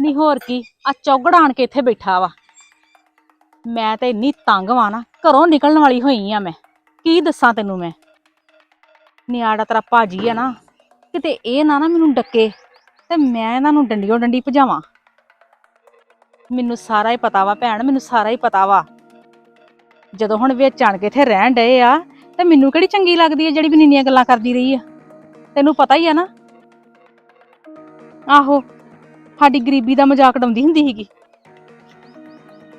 ਨਹੀਂ ਹੋਰ ਕੀ ਆ ਚੌਗੜ ਆਣ ਕੇ ਇੱਥੇ ਬੈਠਾ ਵਾ। ਮੈਂ ਤੇ ਇੰਨੀ ਤੰਗ ਵਾਂ ਨਾ, ਘਰੋਂ ਨਿਕਲਣ ਵਾਲੀ ਹੋਈ ਆ ਮੈਂ। ਕੀ ਦੱਸਾਂ ਤੈਨੂੰ ਮੈਂ? ਨਿਆੜਾ ਤੇਰਾ ਭਾਜੀ ਆ ਨਾ, ਕਿਤੇ ਇਹ ਨਾ ਨਾ ਮੈਨੂੰ ਡੱਕੇ ਤੇ ਮੈਂ ਇਹਨਾਂ ਨੂੰ ਡੰਡੀਓ ਡੰਡੀ ਭਜਾਵਾਂ। ਮੈਨੂੰ ਸਾਰਾ ਹੀ ਪਤਾ ਵਾ ਭੈਣ, ਮੈਨੂੰ ਸਾਰਾ ਹੀ ਪਤਾ ਵਾ। ਜਦੋਂ ਹੁਣ ਵਿੱਚ ਆਣ ਕੇ ਇੱਥੇ ਰਹਿਣ ਡਏ ਆ, ਤੇ ਮੈਨੂੰ ਕਿਹੜੀ ਚੰਗੀ ਲੱਗਦੀ ਹੈ ਜਿਹੜੀ ਵੀ ਇੰਨੀਆਂ ਗੱਲਾਂ ਕਰਦੀ ਰਹੀ ਆ? ਤੈਨੂੰ ਪਤਾ ਹੀ ਆ ਨਾ। ਆਹੋ ਸਾਡੀ ਗਰੀਬੀ ਦਾ ਮਜ਼ਾਕ ਉਡਾਉਂਦੀ ਹੁੰਦੀ ਸੀਗੀ।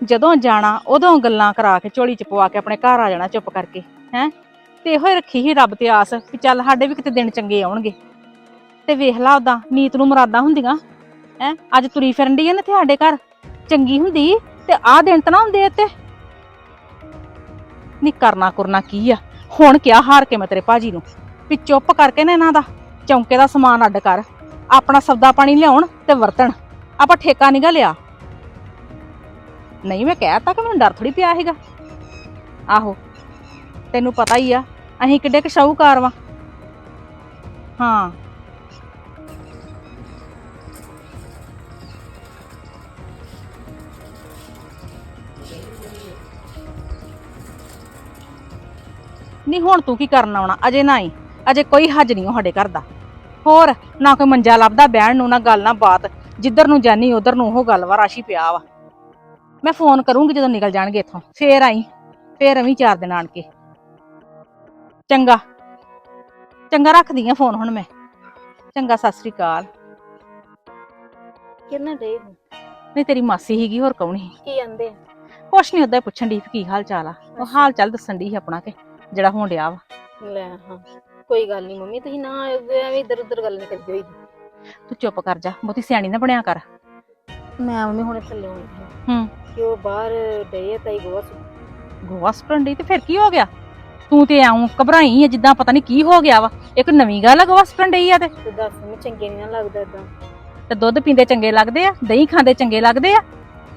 ਜਦੋਂ ਜਾਣਾ, ਉਦੋਂ ਗੱਲਾਂ ਕਰਾ ਕੇ ਝੋਲੀ ਚ ਪਵਾ ਕੇ ਆਪਣੇ ਘਰ ਆ ਜਾਣਾ ਚੁੱਪ ਕਰਕੇ, ਹੈ? ਤੇ ਇਹੋ ਹੀ ਰੱਖੀ ਸੀ ਰੱਬ ਤੇ ਆਸ ਵੀ ਚੱਲ ਸਾਡੇ ਵੀ ਕਿਤੇ ਦਿਨ ਚੰਗੇ ਆਉਣਗੇ। ਤੇ ਵੇਖ ਲਾ ਉਦਾਂ ਨੀਤ ਨੂੰ ਮੁਰਾਦਾਂ ਹੁੰਦੀਆਂ, ਹੈ? ਅੱਜ ਤੁਰੀ ਫਿਰਨ ਦੀ ਆ ਨਾ ਤੇ ਸਾਡੇ ਘਰ, ਚੰਗੀ ਹੁੰਦੀ ਤੇ ਆਹ ਦਿਨ ਤਾਂ ਨਾ ਹੁੰਦੇ ਇੱਥੇ। ਨਹੀਂ ਕਰਨਾ ਕਰਨਾ ਕੀ ਆ? ਹੁਣ ਕਿਆ ਹਾਰ ਕੇ ਮੈਂ ਤੇਰੇ ਭਾਜੀ ਨੂੰ, ਵੀ ਚੁੱਪ ਕਰਕੇ ਨਾ ਇਹਨਾਂ ਦਾ ਚੌਂਕੇ ਦਾ ਸਮਾਨ ਅੱਡ ਕਰ। ਆਪਣਾ ਸਬਦਾ ਪਾਣੀ ਲਿਆਉਣ ਤੇ ਵਰਤਣ। ਆਪਾਂ ਠੇਕਾ ਨਿਗਾ ਲਿਆ। ਨਹੀਂ ਮੈਂ ਕਹਿਤਾ ਕਿ ਮੈਨੂੰ ਡਰ ਥੋੜੀ ਪਿਆ ਹੈਗਾ ਆਹੋ, ਤੈਨੂੰ ਪਤਾ ਹੀ ਆ, ਅਸੀਂ ਕਿੱਡੇ ਕੁ ਸ਼ਾਹੂਕਾਰ ਵਾਂ। ਹਾਂ। ਨਹੀਂ ਹੁਣ ਤੂੰ ਕੀ ਕਰਨ ਆਉਣਾ? ਅਜੇ ਨਾ ਹੀ ਅਜੇ ਕੋਈ ਹੱਜ ਨਹੀਂ ਸਾਡੇ ਘਰ ਦਾ। ਹੋਰ ਨਾ ਕੋਈ ਮੰਜਾ ਲੱਭਦਾ ਬਹਿਣ ਨੂੰ ਨਾ ਗੱਲ ਨਾ ਬਾਤ। ਜਿੱਧਰ ਨੂੰ ਜਾਨੀ ਉਧਰ ਨੂੰ ਉਹ ਗੱਲ ਵਾ ਰਾਸ਼ੀ ਪਿਆ ਵਾ। ਮੈਂ ਫੋਨ ਕਰੂੰਗੀ ਜਦੋਂ ਨਿਕਲ ਜਾਣਗੇ ਇੱਥੋਂ। ਫੇਰ ਆਈ ਫੇਰ ਅਵੀਂ ਚਾਰ ਦਿਨ ਆਣ ਕੇ। ਚੰਗਾ। ਚੰਗਾ ਰੱਖਦੀ ਆ ਫੋਨ ਹੁਣ ਮੈਂ। ਚੰਗਾ ਸਤਿ ਸ੍ਰੀ ਅਕਾਲ। ਕਿੰਨਾ ਡੇ ਨਹੀਂ ਤੇਰੀ ਮਾਸੀ ਹੀਗੀ ਹੋਰ ਕੌਣ ਸੀ? ਕੀ ਆਂਦੇ ਕੁਛ ਨਹੀਂ ਉਹਦਾ ਪੁੱਛਣ ਦੀ ਕੀ ਹਾਲ ਚਾਲ ਆ? ਉਹ ਹਾਲ ਚਾਲ ਦੱਸਣ ਦੀ ਆਪਣਾ ਕਿ ਜਿਹੜਾ ਹੋਣ ਡਿਆ ਵਾ। ਲੈ ਹਾਂ। ਕੋਈ ਗੱਲ ਨਹੀਂ ਮੰਮੀ ਤੁਸੀਂ ਨਾ ਐਵੇਂ ਇੱਧਰ ਉੱਧਰ ਗੱਲ ਨਹੀਂ ਕਰਦੀ ਹੋਈ ਤੂੰ ਚੁੱਪ ਕਰ ਜਾ ਬਹੁਤੀ ਸਿਆਣੀ ਨਾ ਬਣਿਆ ਕਰ। ਮੈਂ ਮੰਮੀ ਹੁਣੇ ਥੱਲੇ ਆਉਣੀ ਹੂੰ। ਕਿ ਉਹ ਬਾਹਰ ਡੇ ਤਾਈ ਗੋਆ ਗੋਆ ਸਪਰਨ ਡਈ ਤੇ ਫਿਰ ਕੀ ਹੋ ਗਿਆ? ਤੂੰ ਤੇ ਆਉਂ ਘਬਰਾਈ ਆ ਜਿੱਦਾਂ ਪਤਾ ਨਹੀਂ ਕੀ ਹੋ ਗਿਆ ਵਾ। ਇੱਕ ਨਵੀਂ ਗੱਲ ਆ ਗੋਆ ਸਪਰਨ ਡਈ ਆ ਤੇ। ਤੇ ਦੱਸ ਮੈਂ ਚੰਗੇ ਨਹੀਂ ਨਾ ਲੱਗਦਾ ਇਦਾਂ ਤੇ ਦੁੱਧ ਪੀਂਦੇ ਚੰਗੇ ਲੱਗਦੇ ਆ ਦਹੀਂ ਖਾਂਦੇ ਚੰਗੇ ਲੱਗਦੇ ਆ।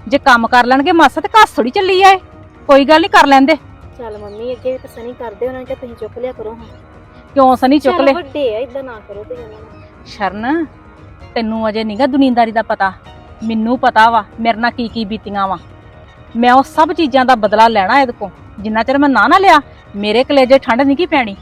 ਜੇ ਕੰਮ ਕਰ ਲੈਣਗੇ ਮਾਸਾ ਤੇ ਘਸ ਥੋੜੀ ਚੱਲੀ ਆਏ ਕੋਈ ਗੱਲ ਨਹੀਂ ਕਰ ਲੈਂਦੇ। ਚੱਲ ਮੰਮੀ ਅੱਗੇ ਵੀ ਤਾਂ ਸਨੀ ਕਰਦੇ ਉਹਨਾਂ ਨੇ ਕਿਹਾ ਤੁਸੀਂ ਚੁੱਕ ਲਿਆ ਕਰੋ ਹਾਂ ਕਿਉਂ ਸਨੀ ਚੁੱਕ ਲੈ? ਵੱਡੇ ਆ ਇਦਾਂ ਨਾ ਕਰੋ ਤੁਸੀਂ ਉਹਨਾਂ ਸ਼ਰਨ ਤੈਨੂੰ ਅਜੇ ਨਹੀਂਗਾ ਦੁਨੀਆਦਾਰੀ ਦਾ ਪਤਾ। ਮੈਨੂੰ ਪਤਾ ਵਾ ਮੇਰੇ ਨਾਲ ਕੀ ਕੀ ਬੀਤੀਆਂ ਵਾ। ਮੈਂ ਉਹ ਸਭ ਚੀਜ਼ਾਂ ਦਾ ਬਦਲਾ ਲੈਣਾ ਇਹਦੇ ਕੋਲ। ਜਿੰਨਾ ਚਿਰ ਮੈਂ ਨਾ ਨਾ ਲਿਆ ਮੇਰੇ ਕਲੇਜੇ ਠੰਡ ਨਹੀਂ ਕੀ ਪੈਣੀ।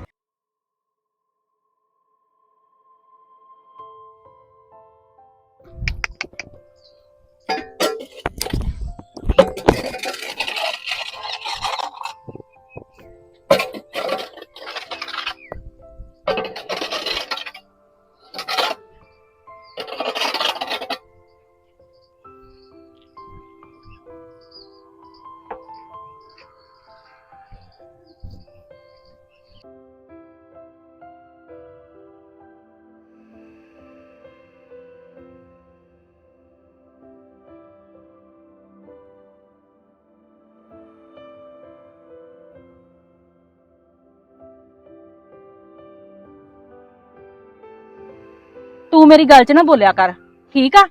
ਤੂੰ ਮੇਰੀ ਗੱਲ 'ਚ ਨਾ ਬੋਲਿਆ ਕਰ। ਠੀਕ ਆ?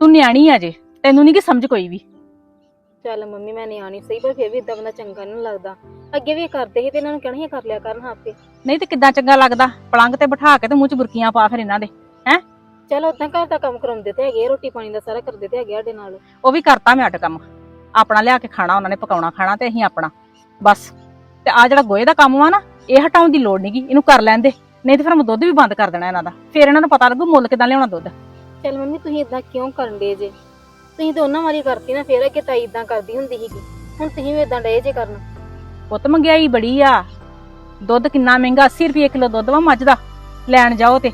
ਤੂੰ ਨਿਆਣੀ ਆ ਜੇ। ਤੈਨੂੰ ਨਹੀਂ ਕਿ ਸਮਝ ਕੋਈ ਵੀ। ਚੱਲ ਮੰਮੀ ਮੈਂ ਨਹੀਂ ਆਣੀ ਸਹੀ ਪਰ ਫਿਰ ਵੀ ਇਦਾਂ ਬੰਦਾ ਚੰਗਾ ਨਹੀਂ ਲੱਗਦਾ। ਅੱਗੇ ਵੀ ਕਰਦੇ ਸੀ ਤੇ ਇਹਨਾਂ ਨੂੰ ਕਹਿਣਾ ਸੀ ਕਰ ਲਿਆ ਕਰਨ ਆਪੇ। ਨਹੀਂ ਤੇ ਕਿੱਦਾਂ ਚੰਗਾ ਲੱਗਦਾ? ਪਲੰਗ ਤੇ ਬਿਠਾ ਕੇ ਤੇ ਮੂੰਹ 'ਚ ਬੁਰਕੀਆਂ ਪਾ ਫਿਰ ਇਹਨਾਂ ਦੇ। ਚਲ ਉਦਾਂ ਘਰ ਦਾ ਕੰਮ ਕਰਾਉਂਦੇ ਤੇ ਹੈਗੇ ਰੋਟੀ ਪਾਣੀ ਦਾ ਸਾਰਾ ਕਰਦੇ ਤੇ ਹੈਗੇ ਸਾਡੇ ਨਾਲ। ਉਹ ਵੀ ਕਰਤਾ ਮੈਂ ਅੱਡ ਕੰਮ। ਆਪਣਾ ਲਿਆ ਕੇ ਖਾਣਾ ਉਹਨਾਂ ਨੇ ਪਕਾਉਣਾ ਖਾਣਾ ਤੇ ਅਸੀਂ ਆਪਣਾ। ਬਸ। ਤੇ ਆ ਜਿਹੜਾ ਗੋਏ ਦਾ ਕੰਮ ਵਾ ਨਾ ਇਹ ਹਟਾਉਣ ਦੀ ਲੋੜ ਨਹੀਂਗੀ ਇਹਨੂੰ ਕਰ ਲੈਂਦੇ ਨਹੀਂ ਤੇ ਫਿਰ ਮੈਂ ਦੁੱਧ ਵੀ ਬੰਦ ਕਰ ਦੇਣਾ ਇਹਨਾਂ ਦਾ। ਫਿਰ ਇਹਨਾਂ ਨੂੰ ਪਤਾ ਲੱਗੂ ਮੁੱਲ ਕਿਦਾਂ ਲਿਆਉਣਾ ਦੁੱਧ। ਚਲ ਮੰਮੀ ਤੁਸੀਂ ਇਦਾਂ ਕਿਉਂ ਕਰਨ ਦੇ ਜੇ? ਤੁਸੀਂ ਤਾਂ ਉਹਨਾਂ ਵਾਲੀ ਕਰਤੀ ਨਾ ਫੇਰ ਅੱਗੇ ਤਾਈ ਇਦਾਂ ਕਰਦੀ ਹੁੰਦੀ ਸੀਗੀ। ਹੁਣ ਤੁਸੀਂ ਵੀ ਇਦਾਂ ਡਏ ਜੇ ਕਰਨ। ਪੁੱਤ ਮਹਿੰਗਾਈ ਬੜੀ ਆ। ਦੁੱਧ ਕਿੰਨਾ ਮਹਿੰਗਾ 80 ਰੁਪਏ ਕਿਲੋ ਦੁੱਧ ਵਾ ਮੱਝ ਦਾ। ਲੈਣ ਜਾਓ ਤੇ।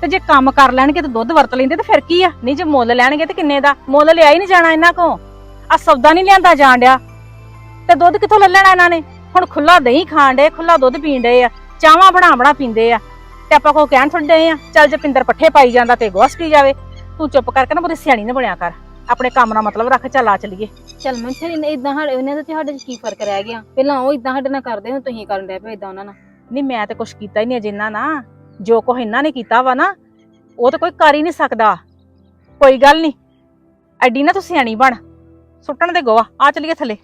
ਤੇ ਜੇ ਕੰਮ ਕਰ ਲੈਣਗੇ ਤੇ ਦੁੱਧ ਵਰਤ ਲੈਂਦੇ ਤੇ ਫਿਰ ਕੀ ਆ? ਨਹੀਂ ਜੇ ਮੁੱਲ ਲੈਣਗੇ ਤੇ ਕਿੰਨੇ ਦਾ? ਮੁੱਲ ਲਿਆ ਹੀ ਨਹੀਂ ਜਾਣਾ ਇਹਨਾਂ ਕੋ ਆ ਸੌਦਾ ਨਹੀਂ ਲਿਆਂਦਾ ਜਾਣ ਡਿਆ। ਤੇ ਦੁੱਧ ਕਿੱਥੋਂ ਲੈ ਲੈਣਾ ਇਹਨਾਂ ਨੇ? ਹੁਣ ਖੁੱਲਾ ਦਹੀਂ ਖਾਣ ਡੇ ਖੁੱਲਾ ਦੁੱਧ ਪੀਣ ਡੇ ਆ। ਚਾਵਾਂ ਬਣਾ ਬਣਾ ਪੀਂਦੇ ਆ। ਤੇ ਆਪਾਂ ਕੋ ਕਹਿਣ ਥੋੜੇ ਆ ਚੱਲ ਜੇ ਪਿੰਦਰ ਪੱਠੇ ਪਾਈ ਜਾਂਦਾ ਤੇ ਗੋਸਟੀ ਜਾਵੇ ਤੂੰ ਚੁੱਪ ਕਰਕੇ ਨਾ ਬੜੀ ਸਿਆਣੀ ਨਾ ਬਣਿਆ ਕਰ। ਆਪਣੇ ਕੰਮ ਨਾਲ ਮਤਲਬ ਰੱਖ ਚੱਲ ਆ ਚੱਲੀਏ। ਚਲ ਮੈਂ ਫਿਰ ਇਦਾਂ ਸਾਡੇ ਉਹਨਾਂ ਦਾ ਤੇ ਸਾਡੇ ਚ ਕੀ ਫ਼ਰਕ ਰਹਿ ਗਿਆ। ਪਹਿਲਾਂ ਉਹ ਇਦਾਂ ਸਾਡੇ ਨਾਲ ਕਰਦੇ ਹੁਣ ਤੁਸੀਂ ਕਰਨ ਡਏ ਪਏ ਇਦਾਂ ਉਹਨਾਂ ਨਾਲ। ਨਹੀਂ ਮੈਂ ਤੇ ਕੁਛ ਕੀਤਾ ਹੀ ਨਹੀਂ ਇਹਨਾਂ ਨਾ। ਜੋ ਕੁਛ ਇਹਨਾਂ ਨੇ ਕੀਤਾ ਵਾ ਨਾ ਉਹ ਤਾਂ ਕੋਈ ਕਰ ਹੀ ਨਹੀਂ ਸਕਦਾ। ਕੋਈ ਗੱਲ ਨਹੀਂ। ਐਡੀ ਨਾ ਤੂੰ ਸਿਆਣੀ ਬਣ। ਸੁੱਟਣ ਦੇ ਗੋਆ। ਆ ਚਲੀਏ ਥੱਲੇ।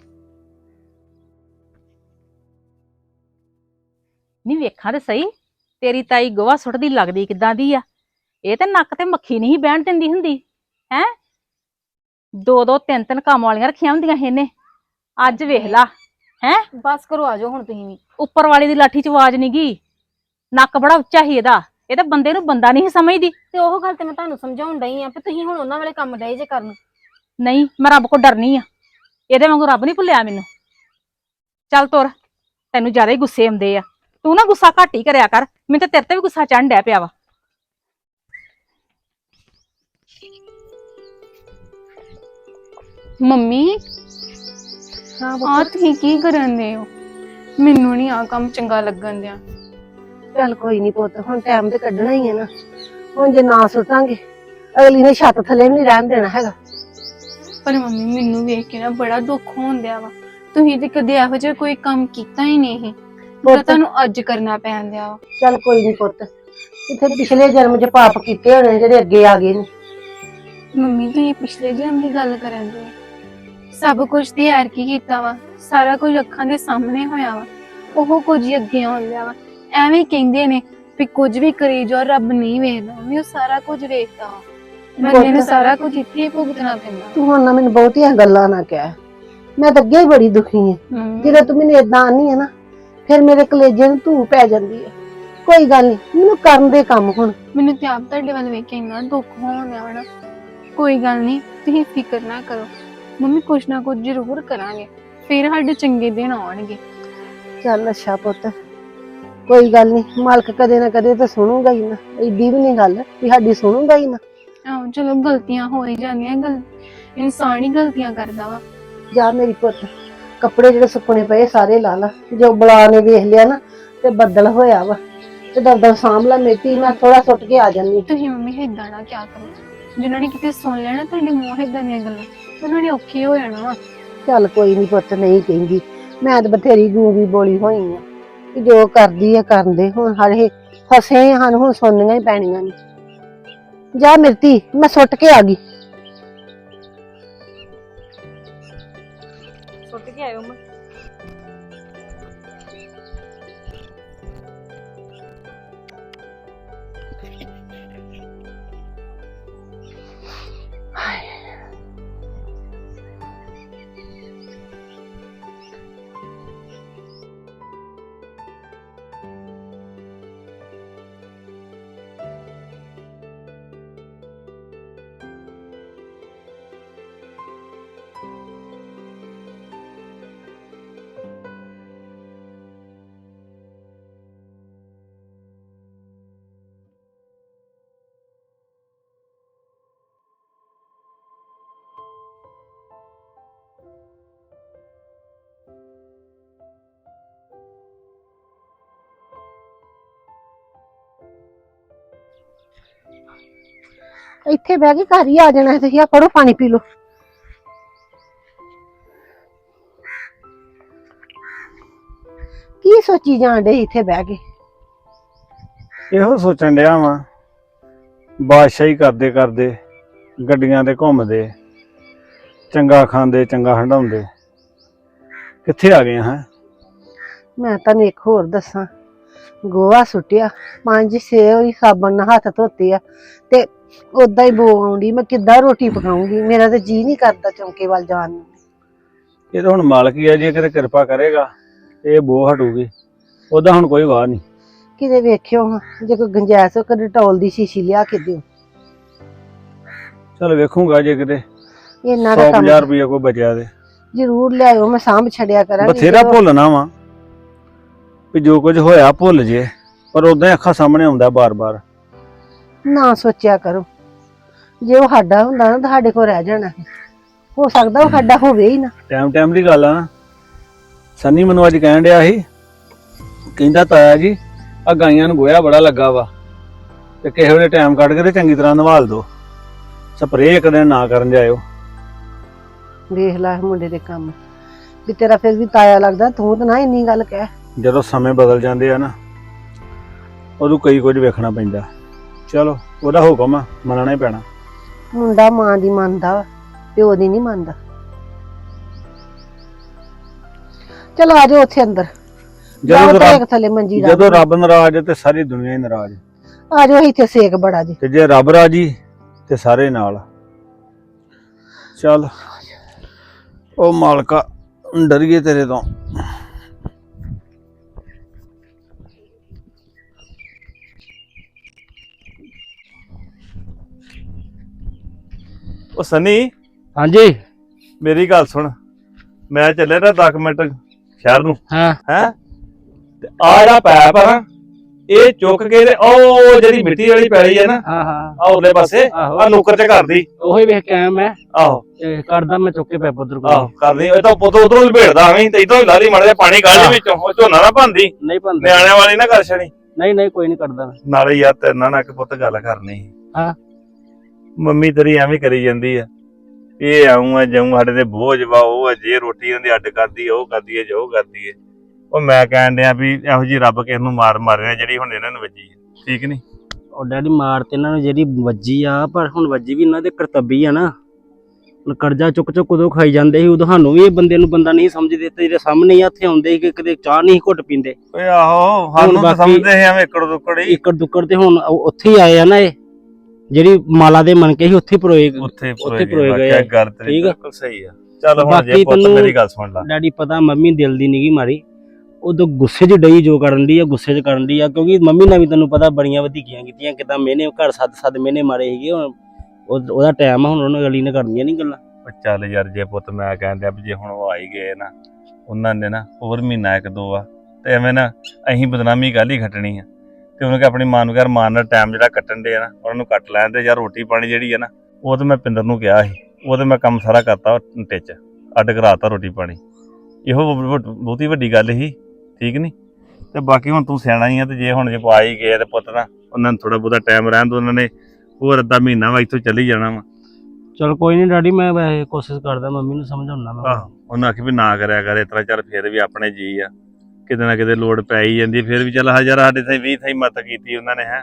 ਨਹੀਂ ਵੇਖਾਂ ਤੇ ਸਹੀ ਤੇਰੀ ਤਾਈ ਗੋਆ ਸੁੱਟਦੀ ਲੱਗਦੀ ਕਿਦਾਂ ਦੀ ਆ? ਇਹ ਤੇ ਨੱਕ ਤੇ ਮੱਖੀ ਨਹੀਂ ਬਹਿਣ ਦਿੰਦੀ ਹੁੰਦੀ ਹੈ? ਦੋ ਦੋ ਤਿੰਨ ਤਿੰਨ ਕੰਮ ਵਾਲੀਆਂ ਰੱਖੀਆਂ ਹੁੰਦੀਆਂ ਇਹਨੇ। ਅੱਜ ਵੇਖ ਲਾ ਹੈ? ਬਸ ਕਰੋ ਆ ਜਾਓ ਹੁਣ ਤੁਸੀਂ ਵੀ। ਉੱਪਰ ਵਾਲੀ ਦੀ ਲਾਠੀ ਚ ਆਵਾਜ਼ ਨਹੀਂ ਗਈ। ਨੱਕ ਬੜਾ ਉੱਚਾ ਸੀ ਇਹਦਾ। ਇਹ ਤਾਂ ਬੰਦੇ ਨੂੰ ਬੰਦਾ ਨਹੀਂ ਸਮਝਦੀ। ਤੇ ਉਹ ਗੱਲ ਤੇ ਮੈਂ ਤੁਹਾਨੂੰ ਸਮਝਾਉਣ ਡਈ ਆ ਕਿ ਤੁਸੀਂ ਹੁਣ ਉਹਨਾਂ ਵਾਲੇ ਕੰਮ ਡਏ ਜੇ ਕਰਨ। ਨਹੀਂ ਮੈਂ ਰੱਬ ਕੋ ਡਰਨੀ ਆ। ਇਹਦੇ ਵਾਂਗੂ ਰੱਬ ਨਹੀਂ ਭੁੱਲਿਆ ਮੈਨੂੰ। ਚੱਲ ਤੁਰ ਤੈਨੂੰ ਜ਼ਿਆਦਾ ਹੀ ਗੁੱਸੇ ਆਉਂਦੇ ਆ। ਤੂੰ ਨਾ ਗੁੱਸਾ ਘੱਟ ਹੀ ਕਰਿਆ ਕਰ ਮੈਨੂੰ ਤਾਂ ਤੇਰੇ ਤੇ ਵੀ ਗੁੱਸਾ ਚੜ੍ਹਨ ਡਿਆ ਪਿਆ ਵਾ। ਮੰਮੀ ਹਾਂ ਆ ਤੁਸੀਂ ਕੀ ਕਰਨ ਦੇ ਹੋ? ਮੈਨੂੰ ਨਹੀਂ ਆ ਕੰਮ ਚੰਗਾ ਲੱਗਣ ਦਿਆ। ਚੱਲ ਕੋਈ ਨਹੀਂ ਪੁੱਤ ਹੁਣ ਟਾਈਮ ਤੇ ਕੱਢਣਾ ਹੀ ਹੈ ਨਾ। ਹੁਣ ਜੇ ਨਾ ਸੁੱਟਾਂਗੇ ਅਗਲੀ ਨੇ ਛੱਤ ਥੱਲੇ ਨਹੀਂ ਰਹਿਣ ਦੇਣਾ ਹੈਗਾ। ਪਰ ਮੰਮੀ ਮੈਨੂੰ ਵੇਖ ਕੇ ਨਾ ਬੜਾ ਦੁੱਖ ਹੁੰਦਿਆ ਵਾ। ਤੁਸੀਂ ਤੇ ਕਦੇ ਇਹੋ ਜਿਹਾ ਕੋਈ ਕੰਮ ਕੀਤਾ ਹੀ ਨਹੀਂ ਪੁੱਤ। ਤੁਹਾਨੂੰ ਅੱਜ ਕਰਨਾ ਪੈਣ ਦਿਆ ਵਾ। ਚੱਲ ਕੋਈ ਨਹੀਂ ਪੁੱਤ। ਇੱਥੇ ਪਿਛਲੇ ਜਨਮ 'ਚ ਪਾਪ ਕੀਤੇ ਹੋਣੇ ਜਿਹੜੇ ਅੱਗੇ ਆ ਗਏ ਨੇ। ਮੰਮੀ ਤੁਸੀਂ ਪਿਛਲੇ ਜਨਮ ਦੀ ਗੱਲ ਕਰਨ ਦੇ। ਸਭ ਕੁਝ ਤੇ ਯਾਰ ਕੀ ਕੀਤਾ ਵਾ। ਸਾਰਾ ਕੁਝ ਅੱਖਾਂ ਦੇ ਸਾਹਮਣੇ ਹੋਇਆ ਵਾ। ਉਹ ਕੁਝ ਹੀ ਅੱਗੇ ਆਉਣ ਲਿਆ ਵਾ। ਐਵੇਂ ਕਹਿੰਦੇ ਨੇ ਵੀ ਕੁਝ ਵੀ ਕਰੀ ਜੋ ਰੱਬ ਨਹੀਂ ਵੇਖਦਾ। ਵੀ ਉਹ ਸਾਰਾ ਕੁਝ ਵੇਖਦਾ ਵਾ। ਬੰਦੇ ਨੂੰ ਸਾਰਾ ਕੁਝ ਇੱਥੇ ਹੀ ਭੁਗਤਣਾ ਪੈਂਦਾ। ਤੂੰ ਹੁਣ ਨਾ ਮੈਨੂੰ ਬਹੁਤੀਆਂ ਗੱਲਾਂ ਨਾ ਕਹਿ। ਮੈਂ ਤਾਂ ਅੱਗੇ ਹੀ ਬੜੀ ਦੁਖੀ ਹਾਂ ਮੰਮੀ ਜਦੋਂ ਤੂੰ ਮੈਨੂੰ ਇਦਾਂ ਆਨੀ ਹੈ ਨਾ ਫਿਰ ਮੇਰੇ ਕਲੇਜੇ ਨੂੰ ਧੂ ਪੈ ਜਾਂਦੀ ਹੈ। ਕੋਈ ਗੱਲ ਨਹੀਂ ਮੈਨੂੰ ਕਰਨ ਦੇ ਕੰਮ ਹੁਣ। ਮੈਨੂੰ ਤੇ ਆਪ ਤੁਹਾਡੇ ਵੱਲ ਵੇਖ ਕੇ ਇੰਨਾ ਦੁੱਖ ਹੋਣ ਡਿਆ ਵਾ ਨਾ। ਕੋਈ ਗੱਲ ਨਹੀਂ ਤੁਸੀਂ ਫਿਕਰ ਨਾ ਕਰੋ। ਮੰਮੀ ਕੁਛ ਨਾ ਕੁਛ ਜ਼ਰੂਰ ਕਰਾਂਗੇ ਫਿਰ ਸਾਡੇ ਚੰਗੇ ਦਿਨ ਆਉਣਗੇ। ਚੱਲ ਅੱਛਾ ਪੁੱਤ ਕੋਈ ਗੱਲ ਨਹੀਂ ਮਾਲਕ ਕਦੇ ਨਾ ਕਦੇ ਤਾਂ ਸੁਣੂਗਾ ਹੀ ਨਾ। ਏਡੀ ਵੀ ਨਹੀਂ ਗੱਲ ਵੀ ਸਾਡੀ ਸੁਣੂਗਾ ਹੀ ਨਾ। ਆਹੋ ਚਲੋ ਗਲਤੀਆਂ ਹੋ ਹੀ ਜਾਂਦੀਆਂ ਗਲ ਇਨਸਾਨ ਹੀ ਗਲਤੀਆਂ ਕਰਦਾ ਵਾ। ਜਾ ਮੇਰੀ ਪੁੱਤ ਕੱਪੜੇ ਜਿਹੜੇ ਸੁੱਕਣੇ ਪਏ ਸਾਰੇ ਲਾ ਲਾ। ਜੋ ਬਲਾ ਨੇ ਵੇਖ ਲਿਆ ਨਾ ਤੇ ਬੱਦਲ ਹੋਇਆ ਵਾ। ਤੇ ਦਰਦਰ ਸਾਂਭ ਲਾ ਮੇਤੀ ਮੈਂ ਥੋੜਾ ਸੁੱਟ ਕੇ ਆ ਜਾਂਦੀ। ਤੁਸੀਂ ਮੰਮੀ ਏਦਾਂ ਨਾ ਕਿਆ ਕਰੋ। ਜਿਨ੍ਹਾਂ ਨੇ ਕਿਤੇ ਸੁਣ ਲੈਣਾ ਤੁਹਾਡੇ ਮੂੰਹ ਏਦਾਂ ਦੀਆਂ ਗੱਲਾਂ। ਉਹਨਾਂ ਨੇ ਔਖੇ ਹੋ ਜਾਣਾ ਵਾ। ਚੱਲ ਕੋਈ ਨਹੀਂ ਪੁੱਤ ਨਹੀਂ ਕਹਿੰਦੀ। ਮੈਂ ਤਾਂ ਬਥੇਰੀ ਗੂੰਗੀ ਬੋਲੀ ਹੋਈ ਆ। ਕਿ ਜੋ ਕਰਦੀ ਆ ਕਰਦੇ। ਹੁਣ ਹਰੇ ਫਸੇ ਹਨ ਹੁਣ ਸੁਣਨੀਆਂ ਹੀ ਪੈਣੀਆਂ ਨੇ। ਜਾ ਮਿਰਤੀ ਮੈਂ ਸੁੱਟ ਕੇ ਆ ਗਈ। ਸੁੱਟ ਕੇ ਇੱਥੇ ਬਹਿ ਕੇ ਘਰ ਹੀ ਆ ਜਾਣਾ ਤੁਸੀਂ ਆ ਫੜੋ ਪਾਣੀ ਪੀ ਲਓ। ਕੀ ਸੋਚੀ ਡੇ ਇੱਥੇ ਬਹਿ ਕੇ? ਇਹੋ ਸੋਚਣ ਡਿਆ ਵਾਂ ਬਾਦਸ਼ਾਹੀ ਕਰਦੇ ਕਰਦੇ ਗੱਡੀਆਂ ਤੇ ਘੁੰਮਦੇ ਚੰਗਾ ਖਾਂਦੇ ਚੰਗਾ ਹੰਡਾਉਂਦੇ ਕਿੱਥੇ ਆ ਗਏ ਹਾਂ? ਮੈਂ ਤੁਹਾਨੂੰ ਇੱਕ ਹੋਰ ਦੱਸਾਂ। ਗੋਆ ਸੁੱਟਿਆ ਪੰਜ ਛੇ ਵਾਰੀ ਸਾਬਣ ਨਾਲ ਹੱਥ ਧੋਤੇ ਆ ਤੇ ਉਦਾਂ ਹੀ ਬੋ ਆਉਂਦੀ ਮੈਂ ਕਿੱਦਾਂ ਰੋਟੀ ਪਕਾਉਂਗੀ? ਮੇਰਾ ਤਾਂ ਜੀ ਨਹੀਂ ਕਰਦਾ ਚੌਂਕੇ ਵੱਲ ਜਾਣ ਨੂੰ। ਇਹ ਤਾਂ ਹੁਣ ਮਾਲਕ ਹੀ ਆ ਜੇ ਕਿਤੇ ਕਿਰਪਾ ਕਰੇਗਾ ਇਹ ਬੋ ਹਟੂਗੀ। ਉਹਦਾ ਹੁਣ ਕੋਈ ਵਾਹ ਨਹੀਂ। ਕਿਤੇ ਵੇਖਿਓ ਹਾਂ, ਜੇ ਕੋਈ ਗੰਜੈਸ ਕਦੇ ਟੌਲ ਦੀ ਸ਼ੀਸ਼ੀ ਲਿਆ ਕੇ ਦਿਓ। ਚਲ ਵੇਖੂਗਾ ਜੇ ਕਿਤੇ ਇਹਨਾਂ ਦਾ ਕੰਮ 100000 ਰੁਪਏ ਕੋਈ ਬਚਿਆ ਤੇ। ਜ਼ਰੂਰ ਲਿਆਇਓ ਮੈਂ ਸਾਂਭ ਛੱਡਿਆ ਕਰਾਂਗੀ। ਬਥੇਰਾ ਜਦੋਂ- ਭੁੱਲਣਾ ਵਾ ਵੀ ਜੋ ਕੁਝ ਹੋਇਆ ਭੁੱਲ ਜੇ ਪਰ ਉਦਾਂ ਹੀ ਅੱਖਾਂ ਸਾਹਮਣੇ ਆਉਂਦਾ ਬਾਰ-ਬਾਰ। ਨਾ ਸੋਚਿਆ ਕਰੋ। ਜੇ ਉਹ ਸਾਡਾ ਹੁੰਦਾ ਨਾ ਤਾਂ ਸਾਡੇ ਕੋਲ ਰਹਿ ਜਾਣਾ। ਸੀ। ਹੋ ਸਕਦਾ ਉਹ ਸਾਡਾ ਹੋਵੇ ਹੀ ਨਾ। ਟਾਈਮ ਟਾਈਮ ਦੀ ਗੱਲ ਆ ਨਾ। ਸੰਨੀ ਮੈਨੂੰ ਅੱਜ ਕਹਿਣ ਡਿਆ ਸੀ ਕਹਿੰਦਾ ਤਾਇਆ ਜੀ ਆ ਗਾਈਆਂ ਨੂੰ ਗੋਇਆ ਬੜਾ ਲੱਗਾ ਵਾ। ਤੇ ਕਿਸੇ ਵੇਲੇ ਟਾਈਮ ਕੱਢ ਕੇ ਤੇ ਚੰਗੀ ਤਰ੍ਹਾਂ ਨਵਾਲ ਦੋ। ਸਪਰੇਅ ਇੱਕ ਦਿਨ ਨਾ ਕਰਨ ਜਾਇਓ। ਵੇਖ ਲੈ ਮੁੰਡੇ ਦੇ ਕੰਮ। ਵੀ ਤੇਰਾ ਫਿਰ ਵੀ ਤਾਇਆ ਲੱਗਦਾ ਤੂੰ ਤਾਂ ਨਾ ਇੰਨੀ ਗੱਲ ਕਹਿ। ਜਦੋਂ ਸਮੇਂ ਬਦਲ ਜਾਂਦੇ ਆ ਨਾ ਉਦੋਂ ਕਈ ਕੁਝ ਵੇਖਣਾ ਪੈਂਦਾ। ਚਲੋ ਉਹਦਾ ਹੁਕਮ ਆ ਮੰਨਣਾ ਹੀ ਪੈਣਾ। ਮੁੰਡਾ ਮਾਂ ਦੀ ਮੰਨਦਾ ਵਾ, ਪਿਓ ਦੀ ਨਹੀਂ ਮੰਨਦਾ। ਚਲੋ ਆ ਜਾਓ ਉੱਥੇ ਅੰਦਰ। ਜਦੋਂ ਰੱਬ ਇੱਕ ਥੱਲੇ ਮੰਜੀ ਜਦੋਂ ਰੱਖ ਰੱਬ ਨਾਰਾਜ਼ ਹੈ ਤੇ ਸਾਰੀ ਦੁਨੀਆ ਹੀ ਨਾਰਾਜ਼ ਆ ਜਾਓ ਇੱਥੇ ਸੇਕ ਬੜਾ ਜੀ। ਤੇ ਜੇ ਰੱਬ ਰਾਜੀ ਤੇ ਸਾਰੇ ਨਾਲ। ਚੱਲ ਉਹ ਮਾਲਕਾ ਡਰੀਏ ਤੇਰੇ ਤੋਂ। ਉਹ ਸਨੀ ਹਾਂਜੀ। ਮੇਰੀ ਗੱਲ ਸੁਣ। ਮੈਂ ਚੱਲਿਆ ਨਾ 10 ਮਿੰਟ ਸ਼ਹਿਰ ਨੂੰ। ਹਾਂ। ਹੈ? ਤੇ ਆ ਜਿਹੜਾ ਪੈਪ ਆ ਨਾ ਇਹ ਚੁੱਕ ਕੇ ਤੇ ਉਹ ਜਿਹੜੀ ਮਿੱਟੀ ਵਾਲੀ ਪੈਲੀ ਹੈ ਨਾ ਹਾਂ ਹਾਂ। ਆ ਉਰਲੇ ਪਾਸੇ ਆਹੋ। ਆ ਨੁੱਕਰ ਚ ਕਰਦੀ ਉਹੀ ਵੇਖ ਕੇ ਆਇਆ ਮੈਂ। ਆਹੋ। ਤੇ ਕਰਦਾ ਮੈਂ ਚੁੱਕ ਕੇ ਪੈਪ ਉਧਰ ਆਹੋ ਕਰਦੀ ਇਹ ਤਾਂ ਪੁੱਤ ਉਧਰੋਂ ਲਪੇੜਦਾ ਆਵੇਂ ਤੇ ਇਧਰੋਂ ਲਾ ਲਈ ਮੜ ਜਾ ਪਾਣੀ ਕੱਢ ਲਈ ਵਿੱਚੋਂ। ਉਹ ਝੋਨਾ ਨਾ ਭੰਦੀ ਨਹੀਂ ਪੰਦਾ ਨਿਆਣਿਆਂ ਵਾਲੀ ਨਾ ਕਰ ਨਹੀਂ ਨਹੀਂ ਕੋਈ ਨਹੀਂ ਕਰਦਾ ਮੈਂ। ਨਾਲੇ ਯਾਰ ਤੇਰੇ ਨਾਲ ਨਾ ਇੱਕ ਪੁੱਤ ਗੱਲ ਕਰਨੀ। ਹਾਂ। ਮੰਮੀ ਤੇਰੀ ਐਵੇਂ ਕਰੀ ਜਾਂਦੀ ਆ। ਇਹ ਆਉਂ ਆ ਜਾਉਂ ਸਾਡੇ ਤੇ ਬੋਝ ਵਾ ਉਹ ਆ ਜੇ ਰੋਟੀ ਇਹਨਾਂ ਅੱਡ ਕਰਦੀ ਉਹ ਕਰਦੀ ਹੈ ਜੋ ਕਰਦੀ ਹੈ ਉਹ ਮੈਂ ਕਹਿਣ ਡਿਆ ਵੀ ਇਹੋ ਜੀ ਰੱਬ ਕਿਸ ਨੂੰ ਮਾਰ ਮਾਰਿਆ ਜਿਹੜੀ ਹੁਣ ਇਹਨਾਂ ਨੂੰ ਵੱਜੀ ਹੈ ਠੀਕ ਨਹੀਂ? ਉਹ ਡੈਡੀ ਮਾਰ ਤੇ ਇਹਨਾਂ ਨੂੰ ਜਿਹੜੀ ਵੱਜੀ ਆ ਪਰ ਹੁਣ ਵੱਜੀ ਵੀ ਇਹਨਾਂ ਦੇ ਕਰਤੱਬੀ ਆ ਨਾ। ਹੁਣ ਕਰਜ਼ਾ ਚੁੱਕ ਚੁੱਕ ਉਦੋਂ ਖਾਈ ਜਾਂਦੇ ਸੀ ਉਦੋਂ ਸਾਨੂੰ ਵੀ ਇਹ ਬੰਦੇ ਨੂੰ ਬੰਦਾ ਨਹੀਂ ਸਮਝਦੇ ਤੇ ਜਿਹੜੇ ਸਾਹਮਣੇ ਹੀ ਇੱਥੇ ਆਉਂਦੇ ਸੀ ਕਿ ਕਦੇ ਚਾਹ ਨਹੀਂ ਘੁੱਟ ਪੀਂਦੇ। ਓਏ ਆਹੋ ਸਾਨੂੰ ਤਾਂ ਬਾਕੀ- ਸਮਝਦੇ ਸੀ ਐਵੇਂ ਏਕੜ ਦੁੱਕੜ ਹੀ। ਇੱਕੜ ਦੁੱਕੜ ਤੇ ਹੁਣ ਉਹ ਉੱਥੇ ਹੀ ਆਏ ਆ ਨਾ ਇਹ। ਜਿਹੜੀ ਮਾਲਾ ਦੇ ਮਨ ਕੇ ਸੀ ਉੱਥੇ ਪਰੋਏ ਉੱਥੇ ਉੱਥੇ ਪਰੋਏ ਗਏ। ਗੱਲ ਤੇਰੀ। ਬਿਲਕੁਲ ਸਹੀ ਆ। ਚੱਲ ਹੁਣ ਜੇ ਪੁੱਤ ਮੇਰੀ ਗੱਲ ਸੁਣ ਲੈ। ਡੈਡੀ ਪਤਾ ਮੰਮੀ ਦਿਲ ਦੀ ਨਿਗੀ ਮਾਰੀ। ਉਦੋਂ ਗੁੱਸੇ 'ਚ ਡਈ ਜੋ ਕਰਨ ਦੀ ਆ ਗੁੱਸੇ 'ਚ ਕਰਨ ਦੀ ਆ ਕਿਉਂਕਿ ਮੰਮੀ ਨੇ ਵੀ ਤੈਨੂੰ ਪਤਾ ਬੜੀਆਂ ਵਧੀਕੀਆਂ ਕੀਤੀਆਂ ਕਿਦਾਂ ਮੈਨੇ ਘਰ ਸੱਦ ਸੱਦ ਮੈਨੇ ਮਾਰੇ ਸੀਗੇ। ਹੁਣ ਉਹ- ਉਹਦਾ ਟਾਈਮ ਆ ਹੁਣ ਉਹਨਾਂ ਅਗਲੀ ਨੇ ਕਰਨੀਆਂ ਨਹੀਂ ਗੱਲਾਂ। ਚੱਲ ਯਾਰ ਜੇ ਪੁੱਤ ਮੈਂ ਕਹਿੰਦਾ ਵੀ ਜੇ ਹੁਣ ਉਹ ਆਈ ਗਏ ਨਾ ਉਹਨਾਂ ਨੇ ਨਾ ਹੋਰ ਮਹੀਨਾ ਇੱਕ ਦੋ ਆ ਤੇ ਐਵੇਂ ਨਾ ਅਸੀਂ ਬਦਨਾਮੀ ਕੱਲ ਹੀ ਖੱਟਣੀ ਆ? ਤੇ ਉਹਨਾਂ ਕਿ ਆਪਣੀ ਮਾਂ ਨੂੰ ਯਾਰ ਮਾਂ ਨਾਲ ਟਾਈਮ ਜਿਹੜਾ ਕੱਟਣ ਦੇ ਆ ਨਾ ਉਹਨਾਂ ਨੂੰ ਕੱਟ ਲੈਣ ਦੇ ਯਾਰ ਰੋਟੀ ਪਾਣੀ ਜਿਹੜੀ ਆ ਨਾ ਉਹ ਤੇ ਮੈਂ ਪਿੰਦਰ ਨੂੰ ਕਿਹਾ ਸੀ। ਉਹ ਤੇ ਮੈਂ ਕੰਮ ਸਾਰਾ ਕਰਤਾ ਟਿੱਚ ਅੱਡ ਕਰਾਤਾ ਰੋਟੀ ਪਾਣੀ। ਇਹੋ ਬਹੁਤੀ ਵੱਡੀ ਗੱਲ ਸੀ ਠੀਕ ਨਹੀਂ ਤੇ ਬਾਕੀ ਹੁਣ ਤੂੰ ਸਿਆਣਾ ਹੀ ਆ ਤੇ ਜੇ ਹੁਣ ਜੇ ਆ ਹੀ ਗਏ ਤੇ ਪੁੱਤ ਨਾ ਉਹਨਾਂ ਨੂੰ ਥੋੜਾ ਬਹੁਤਾ ਟਾਈਮ ਰਹਿਣ ਦੋ ਉਹਨਾਂ ਨੇ ਹੋਰ ਅੱਧਾ ਮਹੀਨਾ ਵਾ ਇੱਥੋਂ ਚੱਲੀ ਜਾਣਾ ਵਾ। ਚਲ ਕੋਈ ਨਹੀਂ ਡੈਡੀ ਮੈਂ ਵੈਸੇ ਕੋਸ਼ਿਸ਼ ਕਰਦਾ ਮੰਮੀ ਨੂੰ ਸਮਝਾਉਣਾ ਮੈਂ। ਆਹੋ ਉਹਨਾਂ ਆਖੀ ਵੀ ਨਾ ਕਰਿਆ ਕਰ ਇਸ ਤਰ੍ਹਾਂ ਚੱਲ ਫਿਰ ਵੀ ਆਪਣੇ ਜੀ ਆ। ਕਿਤੇ ਨਾ ਕਿਤੇ ਲੋੜ ਪੈ ਹੀ ਜਾਂਦੀ ਫਿਰ ਵੀ ਚੱਲ ਹਜ਼ਾਰ ਸਾਡੇ ਤੇ 20 ਥਾਈ ਮਤ ਕੀਤੀ ਉਹਨਾਂ ਨੇ ਹੈ।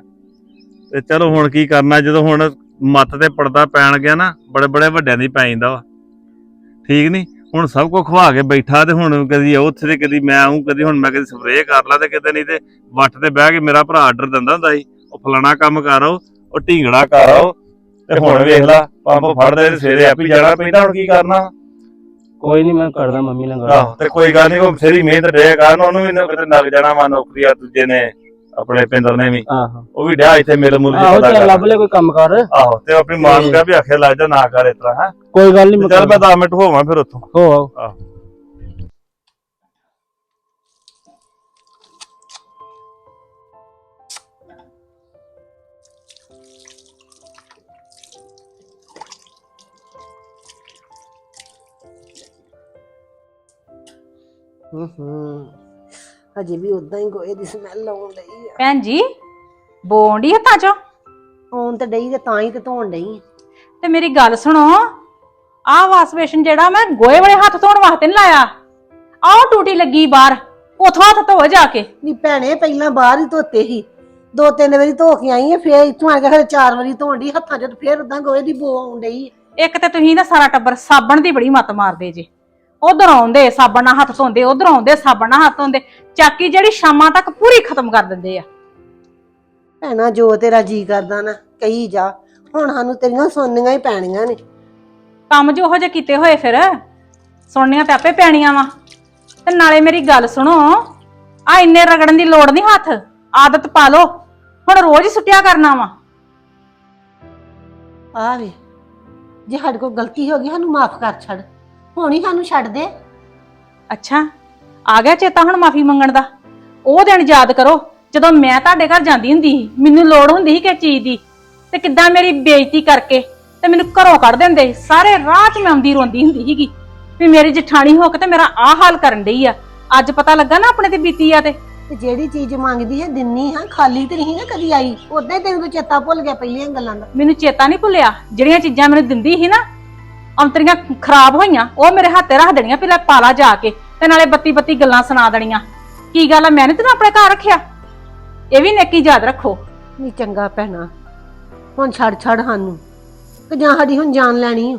ਤੇ ਚਲੋ ਹੁਣ ਕੀ ਕਰਨਾ ਜਦੋਂ ਹੁਣ ਮੱਤ ਤੇ ਪਰਦਾ ਪੈਣ ਗਿਆ ਨਾ ਬੜੇ ਬੜੇ ਵੱਡਿਆਂ ਦੀ ਪੈ ਜਾਂਦਾ ਵਾ। ਠੀਕ ਨਹੀਂ ਹੁਣ ਸਭ ਕੁਝ ਖਵਾ ਕੇ ਬੈਠਾ ਤੇ ਹੁਣ ਕਦੀ ਉੱਥੇ ਤੇ ਕਦੀ ਮੈਂ ਆਉਂ ਕਦੀ ਹੁਣ ਮੈਂ ਕਦੀ ਸਪਰੇਅ ਕਰ ਲਾ ਤੇ ਕਿਤੇ ਨਹੀਂ ਤੇ ਵੱਟ ਤੇ ਬਹਿ ਕੇ ਮੇਰਾ ਭਰਾ ਆਰਡਰ ਦਿੰਦਾ ਹੁੰਦਾ ਸੀ ਉਹ ਫਲਾਣਾ ਕੰਮ ਕਰ ਆਓ ਉਹ ਢੀਂਗੜਾ ਕਰ ਆਓ ਤੇ ਹੁਣ ਵੇਖ ਲਾ ਪੰਪ ਫੜਦੇ ਤੇ ਸਵੇਰੇ ਆਪੀ ਜਾਣਾ ਪੈਂਦਾ ਹੁਣ ਕੀ ਕਰਨਾ? ਕੋਈ ਨਹੀਂ ਮੈਂ ਕਰਦਾ ਮੰਮੀ ਨਾਲ ਗੱਲ। ਆਹੋ ਤੇ ਕੋਈ ਗੱਲ ਨਹੀਂ ਉਹ ਫੇਰੀ ਮਿਹਨਤ ਡੇ ਕਰਨ ਉਹਨੂੰ ਵੀ ਨਾ ਕਿਤੇ ਲੱਗ ਜਾਣਾ ਵਾ ਨੌਕਰੀ ਆ ਦੂਜੇ ਨੇ ਆਪਣੇ ਪਿੰਦਰ ਨੇ ਵੀ। ਆਹੋ। ਉਹ ਵੀ ਡਿਆ ਇੱਥੇ ਮਿਲ ਮੁਲ ਆਹੋ ਚੱਲ ਲੱਭ ਲੈ ਕੋਈ ਕੰਮ ਕਰ। ਆਹੋ ਤੇ ਆਪਣੀ ਮਾਂ ਨੂੰ ਕਹਿ ਵੀ ਆਖੇ ਲੱਗ ਜਾ ਨਾ ਕਰ ਇਸ ਤਰ੍ਹਾਂ ਹੈ। ਕੋਈ ਗੱਲ ਨਹੀਂ ਚੱਲ ਮੈਂ 10 ਮਿੰਟ ਹੋਵਾਂ ਫਿਰ ਉੱਥੋਂ। ਹੋ ਆਓ। ਆਹੋ। ਹੂੰ ਹੂੰ ਹਜੇ ਵੀ ਉਦਾਂ ਹੀ ਗੋਏ ਦੀ ਸਮੈਲ ਆਉਣ ਡਈ ਆ। ਭੈਣ ਜੀ ਬੋਂਡੀ ਹੱਥਾਂ ਚੋਂ ਆਉਣ ਤੇ ਡਈ ਤੇ ਤਾਂ ਹੀ ਤੇ ਧੋਣ ਡਈ। ਤੇ ਮੇਰੀ ਗੱਲ ਸੁਣੋ ਆਹ ਵਾਸ਼ ਬੇਸ਼ਨ ਜਿਹੜਾ ਮੈਂ ਗੋਏ ਵਾਲੇ ਹੱਥ ਧੋਣ ਵਾਸਤੇ ਨਹੀਂ ਲਾਇਆ ਆਹ ਟੂਟੀ ਲੱਗੀ ਬਾਹਰ ਉਥੋਂ ਹੱਥ ਧੋ ਜਾ ਕੇ। ਨੀ ਭੈਣੇ ਪਹਿਲਾਂ ਬਾਹਰ ਹੀ ਧੋਤੇ ਸੀ। ਦੋ ਤਿੰਨ ਵਾਰੀ ਧੋ ਕੇ ਆਈ ਆ ਫੇਰ ਇੱਥੋਂ ਆ ਕੇ ਫਿਰ ਚਾਰ ਵਾਰੀ ਧੋਣ ਡਈ ਹੱਥਾਂ 'ਚ ਤੇ ਫੇਰ ਉਦਾਂ ਗੋਏ ਦੀ ਬੋ ਆਉਣ ਡਈ। ਇੱਕ ਤੇ ਤੁਸੀਂ ਨਾ ਸਾਰਾ ਟੱਬਰ ਸਾਬਣ ਦੀ ਬੜੀ ਮੱਤ ਮਾਰਦੇ ਜੇ। ਉਧਰ ਆਉਂਦੇ ਸਾਬਣ ਨਾਲ ਹੱਥ ਧੋਂਦੇ ਉਧਰ ਆਉਂਦੇ ਸਾਬਣ ਨਾਲ ਹੱਥ ਧੋਂਦੇ ਚਾਕੀ ਜਿਹੜੀ ਸ਼ਾਮਾਂ ਤੱਕ ਪੂਰੀ ਖਤਮ ਕਰ ਦਿੰਦੇ ਆ। ਭੈਣਾ ਜੋ ਤੇਰਾ ਜੀ ਕਰਦਾ ਨਾ ਕਹੀ ਜਾ। ਹੁਣ ਸਾਨੂੰ ਤੇਰੀਆਂ ਸੁਣਨੀਆਂ ਹੀ ਪੈਣੀਆਂ ਨੇ। ਕੰਮ ਜੋ ਉਹੋ ਜਿਹੇ ਕੀਤੇ ਹੋਏ ਫਿਰ ਸੁਣਨੀਆਂ ਤੇ ਆਪੇ ਪੈਣੀਆਂ ਵਾ। ਤੇ ਨਾਲੇ ਮੇਰੀ ਗੱਲ ਸੁਣੋ ਆ ਇੰਨੇ ਰਗੜਨ ਦੀ ਲੋੜ ਨਹੀਂ ਹੱਥ ਆਦਤ ਪਾ ਲਓ ਹੁਣ ਰੋਜ਼ ਹੀ ਸੁੱਟਿਆ ਕਰਨਾ ਵਾ। ਆ ਵੇ ਜੇ ਸਾਡੇ ਕੋਲ ਗਲਤੀ ਹੋ ਗਈ ਸਾਨੂੰ ਮਾਫ ਕਰ ਛੱਡ। ਹੁਣ ਹੀ ਸਾਨੂੰ ਛੱਡ ਦੇ। ਅੱਛਾ ਆ ਗਿਆ ਚੇਤਾ ਹੁਣ ਮਾਫੀ ਮੰਗਣ ਦਾ। ਉਹ ਦਿਨ ਯਾਦ ਕਰੋ ਜਦੋਂ ਮੈਂ ਤੁਹਾਡੇ ਘਰ ਜਾਂਦੀ ਹੁੰਦੀ ਸੀ ਮੈਨੂੰ ਲੋੜ ਹੁੰਦੀ ਸੀ ਕਿਸੇ ਚੀਜ਼ ਦੀ। ਤੇ ਕਿੱਦਾਂ ਮੇਰੀ ਬੇਇੱਜ਼ਤੀ ਕਰਕੇ ਤੇ ਮੈਨੂੰ ਘਰੋਂ ਕੱਢ ਦਿੰਦੇ ਸੀ। ਸਾਰੇ ਰਾਹ 'ਚ ਮੈਂ ਆਉਂਦੀ ਰੋਂਦੀ ਹੁੰਦੀ ਸੀਗੀ। ਵੀ ਮੇਰੀ ਜਠਾਣੀ ਹੋ ਕੇ ਤੇ ਮੇਰਾ ਆਹ ਹਾਲ ਕਰਨ ਡਈ ਆ। ਅੱਜ ਪਤਾ ਲੱਗਾ ਨਾ ਆਪਣੇ ਤੇ ਬੀਤੀ ਆ ਤੇ। ਤੇ ਜਿਹੜੀ ਚੀਜ਼ ਮੰਗਦੀ ਹੈ ਦਿੰਨੀ ਹਾਂ ਖਾਲੀ ਤੇ ਨਹੀਂ ਨਾ ਕਦੀ ਆਈ। ਉਦਾਂ ਹੀ ਤੈਨੂੰ ਤਾਂ ਚੇਤਾ ਭੁੱਲ ਗਿਆ ਪਹਿਲੀਆਂ ਗੱਲਾਂ ਦਾ। ਮੈਨੂੰ ਚੇਤਾ ਨਹੀਂ ਭੁੱਲਿਆ ਜਿਹੜੀਆਂ ਚੀਜ਼ਾਂ ਮੈਨੂੰ ਦਿੰਦੀ ਸੀ ਨਾ ਅੰਤਰੀਆਂ ਖਰਾਬ ਹੋਈਆਂ ਉਹ ਮੇਰੇ ਹੱਥੇ ਰੱਖ ਦੇਣੀਆਂ ਵੀ ਲੈ ਪਾਲਾ ਜਾ ਕੇ ਤੇ ਨਾਲੇ ਬੱਤੀ ਬੱਤੀ ਗੱਲਾਂ ਸੁਣਾ ਦੇਣੀਆਂ। ਕੀ ਗੱਲ ਆ? ਮੈਂ ਨੀ ਤੈਨੂੰ ਆਪਣੇ ਘਰ ਰੱਖਿਆ? ਇਹ ਵੀ ਨੇਕੀ ਯਾਦ ਰੱਖੋ। ਨਹੀਂ ਚੰਗਾ ਭੈਣਾ ਹੁਣ ਛੱਡ ਛੱਡ ਸਾਨੂੰ। ਕਿ ਜਾਂ ਸਾਡੀ ਹੁਣ ਜਾਨ ਲੈਣੀ ਆ।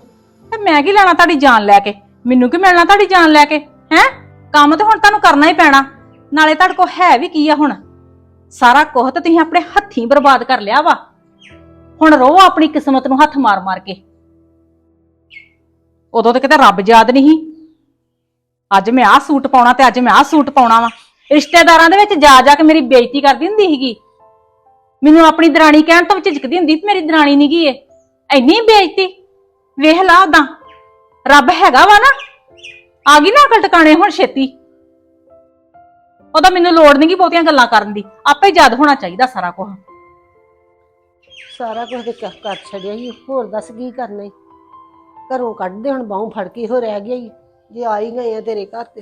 ਤੇ ਮੈਂ ਕੀ ਲੈਣਾ ਤੁਹਾਡੀ ਜਾਨ ਲੈ ਕੇ? ਮੈਨੂੰ ਕੀ ਮਿਲਣਾ ਤੁਹਾਡੀ ਜਾਨ ਲੈ ਕੇ? ਹੈ? ਕੰਮ ਤੇ ਹੁਣ ਤੁਹਾਨੂੰ ਕਰਨਾ ਹੀ ਪੈਣਾ। ਨਾਲੇ ਤੁਹਾਡੇ ਕੋਲ ਹੈ ਵੀ ਕੀ ਆ ਹੁਣ? ਸਾਰਾ ਕੁਝ ਤਾਂ ਤੁਸੀਂ ਆਪਣੇ ਹੱਥੀਂ ਬਰਬਾਦ ਕਰ ਲਿਆ ਵਾ। ਹੁਣ ਰੋ ਆਪਣੀ ਕਿਸਮਤ ਨੂੰ ਹੱਥ ਮਾਰ ਮਾਰ ਕੇ। ਉਦੋਂ ਤਾਂ ਕਿਤੇ ਰੱਬ ਯਾਦ ਨਹੀਂ ਸੀ। ਅੱਜ ਮੈਂ ਆਹ ਸੂਟ ਪਾਉਣਾ ਤੇ ਅੱਜ ਮੈਂ ਆਹ ਸੂਟ ਪਾਉਣਾ ਵਾ। ਰਿਸ਼ਤੇਦਾਰਾਂ ਦੇ ਵਿੱਚ ਜਾ ਜਾ ਕੇ ਮੇਰੀ ਬੇਇੱਜ਼ਤੀ ਕਰਦੀ ਹੁੰਦੀ ਸੀਗੀ। ਮੈਨੂੰ ਆਪਣੀ ਦਰਾਣੀ ਕਹਿਣ ਤੋਂ ਝਿਜਕਦੀ ਹੁੰਦੀ ਸੀ, ਮੇਰੀ ਦਰਾਣੀ ਨਹੀਂ ਗਈ ਏ ਇੰਨੀ ਬੇਇੱਜ਼ਤੀ। ਵੇਖ ਲਾ ਉਦਾਂ ਰੱਬ ਹੈਗਾ ਵਾ ਨਾ। ਆ ਗਈ ਨਾ ਅਕਲ ਟਿਕਾਣੇ ਹੁਣ ਛੇਤੀ। ਉਹਦਾ ਮੈਨੂੰ ਲੋੜ ਨਹੀਂ ਗੀ ਬਹੁਤੀਆਂ ਗੱਲਾਂ ਕਰਨ ਦੀ। ਆਪੇ ਯਾਦ ਹੋਣਾ ਚਾਹੀਦਾ ਸਾਰਾ ਕੁਝ ਸਾਰਾ ਕੁਝ ਤੇ ਕਰ ਛੱਡਿਆ ਹੀ ਹੋਰ ਦੱਸ ਕੀ ਕਰਨਾ ਈ? ਘਰੋਂ ਕੱਢਦੇ, ਹੁਣ ਬਾਹੋਂ ਫੜ ਕੇ ਹੋ ਰਹਿ ਗਿਆ ਈ। ਜੇ ਆ ਹੀ ਗਏ ਆ ਤੇਰੇ ਘਰ ਤੇ।